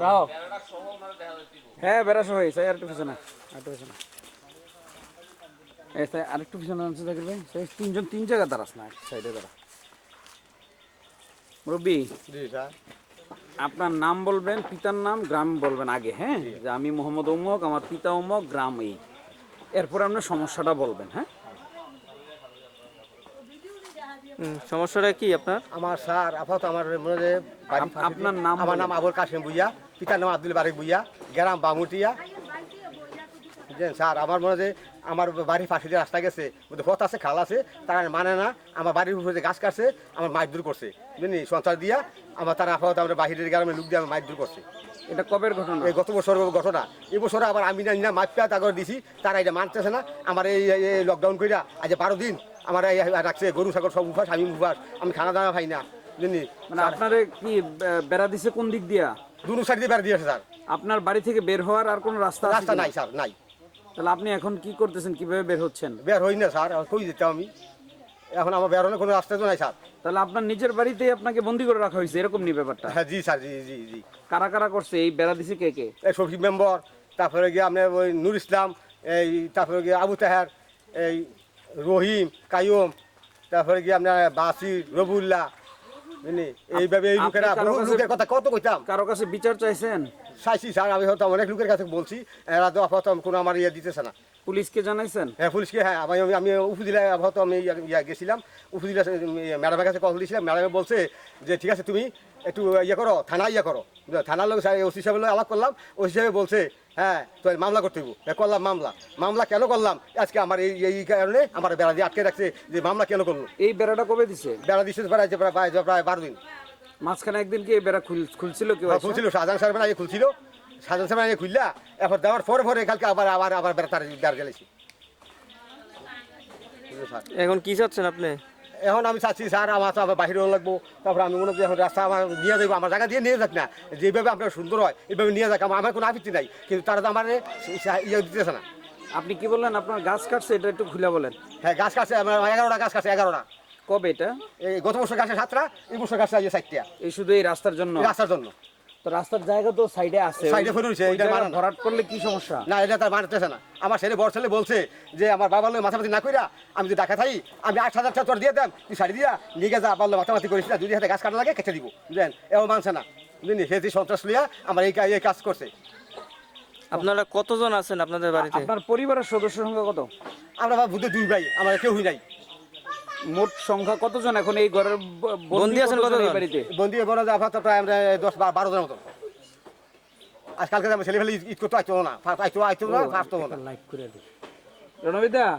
রাও। হ্যাঁ আরেকটু পিছনে আরেকটু পিছনে এই সাই- আরেকটু পিছনে আনছে জাকির ভাই সেই তিনজন তিন জায়গা দাঁড়াস না সাইডে দাঁড়া। মুরব্বী আপনার নাম বলবেন পিতার নাম গ্রাম বলবেন আগে হ্যাঁ? যে আমি মোহাম্মদ উমক আমার পিতা উমক গ্রাম এই। এরপরে আপনার সমস্যাটা বলবেন হ্যাঁ? সমস্যাটা কি আপনার? আমার স্যার আপাতত আমার মনে আপনার নাম আমার নাম আবুল কাসিম বুইয়া পিতার নাম আব্দুল বারিক বুইয়া গ্রাম বামুটিয়া। স্যার আমার মনে হয় যে আমার বাড়ি ফাঁসি দিয়ে রাস্তা গেছে পথ আছে খাল আছে তারা মানে না আমার বাড়ির উপরে যে গাছ কাটছে আমার মাছ দূর করছে। বুঝলি সঞ্চার দিয়া আমার তারা আপাতত আমার বাহিরের গ্রামে লোক দিয়ে আমার মাছ দূর করছে। এটা কবের ঘটনা? এই গত বছর ঘটনা। এই বছর আবার আমি না মাছ পেয়ে তাকে দিছি তারা এটা মানতেছে না। আমার এই লকডাউন কইরা আজ বারো দিন আমার এই রাখছে গরু ছাগল সব উপাস আমি উপাস আমি খানা দানা খাই না বুঝলি মানে আপনার কি বেড়া দিছে কোন দিক দিয়া? দুনো সাইড দিয়ে বেড়া দিয়েছে স্যার। আপনার বাড়ি থেকে বের হওয়ার আর কোনো রাস্তা রাস্তা নাই স্যার নাই। তাহলে আপনি এখন কি করতেছেন? কীভাবে বের হচ্ছেন? বের হই না স্যার কই যেতাম আমি? এখন আমার বের হলে কোনো রাস্তা তো নাই স্যার। তাহলে আপনার নিজের বাড়িতেই আপনাকে বন্দি করে রাখা হয়েছে এরকম নি ব্যাপারটা? হ্যাঁ জি স্যার জি জি জি। কারা কারা করছে? এই বেড়া দিছে কে কে? এই শফিক মেম্বর তারপরে গিয়ে আপনার ওই নুর ইসলাম এই তারপরে গিয়ে আবু তাহার এই রহিম কাইম তারপরে গিয়ে আপনার বাসির রবুল্লাহ বুঝলি? এইভাবে এই লোকেরা লোকের কথা কত কইতাম। কারও কাছে বিচার চাইছেন? চাইছি স্যার আমি হয়তো অনেক লোকের কাছে বলছি এরা তো আপাতত কোনো আমার ইয়ে দিতেছে না। পুলিশকে জানাইছেন? হ্যাঁ পুলিশকে হ্যাঁ আমি আমি- আমি উপজেলা আপাতত আমি ইয়া- ইয়া গেছিলাম উপজেলা ম্যাডামের কাছে কল দিয়েছিলাম ম্যাডামে বলছে যে ঠিক আছে তুমি একটু ইয়ে করো থানা ইয়ে করো। থানার লোক ওসি সাহেবের লোক আলাপ করলাম ওসি সাহেব বলছে হ্যাঁ তো মামলা করতে হইব। করলাম মামলা। মামলা কেন করলাম? আজকে আমার এই এই কারণে আমার বেড়া দিয়ে আটকে রাখছে যে মামলা কেন করল? এই বেড়াটা কবে দিছে? বেড়া দিচ্ছে প্রায় প্রায় প্রায় বারো দিন। মাঝখানে একদিন কি এই বেড়া খুল- খুলছিল কেউ হ্যাঁ, খুলছিল শাহজাহান সাহেব আগে খুলছিল। শাহজাহান সাহেব আগে খুললা এরপর দেওয়ার পরে পরে কালকে আবার আবার আবার বেড়া তার বেড়া গেলেছি। এখন কি চাচ্ছেন আপনি? এখন আমি চাচ্ছি স্যার আমার তো আবার বাহিরে লাগবো। তারপর আমি মনে করি এখন রাস্তা আমার নিয়ে যাব আমার জায়গা দিয়ে নিয়ে যাক না। যেভাবে আপনার সুন্দর হয় এইভাবে নিয়ে যাক। আমার কোনো আপত্তি নাই। কিন্তু তারা তো আমার ইয়ে দিতেছে না। আপনি কি বললেন? আপনার গাছ কাটছে এটা একটু খুলে বলেন। হ্যাঁ গাছ কাটছে আমার এগারোটা গাছ কাটছে এগারোটা। কবে এটা? এই গত বছর গাছে সাতটা এই বছর গাছে আছে চারটা। এই শুধু এই রাস্তার জন্য? রাস্তার জন্য। তো রাস্তার জায়গা তো সাইডে আছে। এ ফেলে রয়েছে, এটা জায়গা ভরাট করলে কি সমস্যা? না এটা তার মানতেছে না। আমার ছেলে বড় ছেলে বলছে যে আমার বাবার লোক মাথামাতি না কইরা আমি যদি ডাকা থাকি আমি আট হাজার টাকা তোর দিয়ে দেন তুই শাড়ি দিয়া নিয়ে যা লোক মাথামাতি করিস না যদি হাতে গাছ কাটা লাগে কেটে দিব। বুঝলেন? এও মানছে না। বুঝলি সে যে সন্ত্রাস লিয়া আমার এই এই কাজ করছে। আপনারা কতজন আছেন আপনাদের বাড়িতে? আপনার পরিবারের সদস্য সংখ্যা কত? আমরা বুদ্ধ দুই ভাই আমার কেউই নাই। মোট সংখ্যা কতজন এখন এই ঘরের বন্দি আছেন কতজন এই? বাড়িতে? বন্দি বড় যে আপাতত প্রায় আমরা দশ বা- বারো জনের মতো আজকালকে আমার ছেলে ফেলে ঈদ করতে আইতো না। আইতো আইতো না ফার্স্ট না। লাইক করে দিই। রণবিদা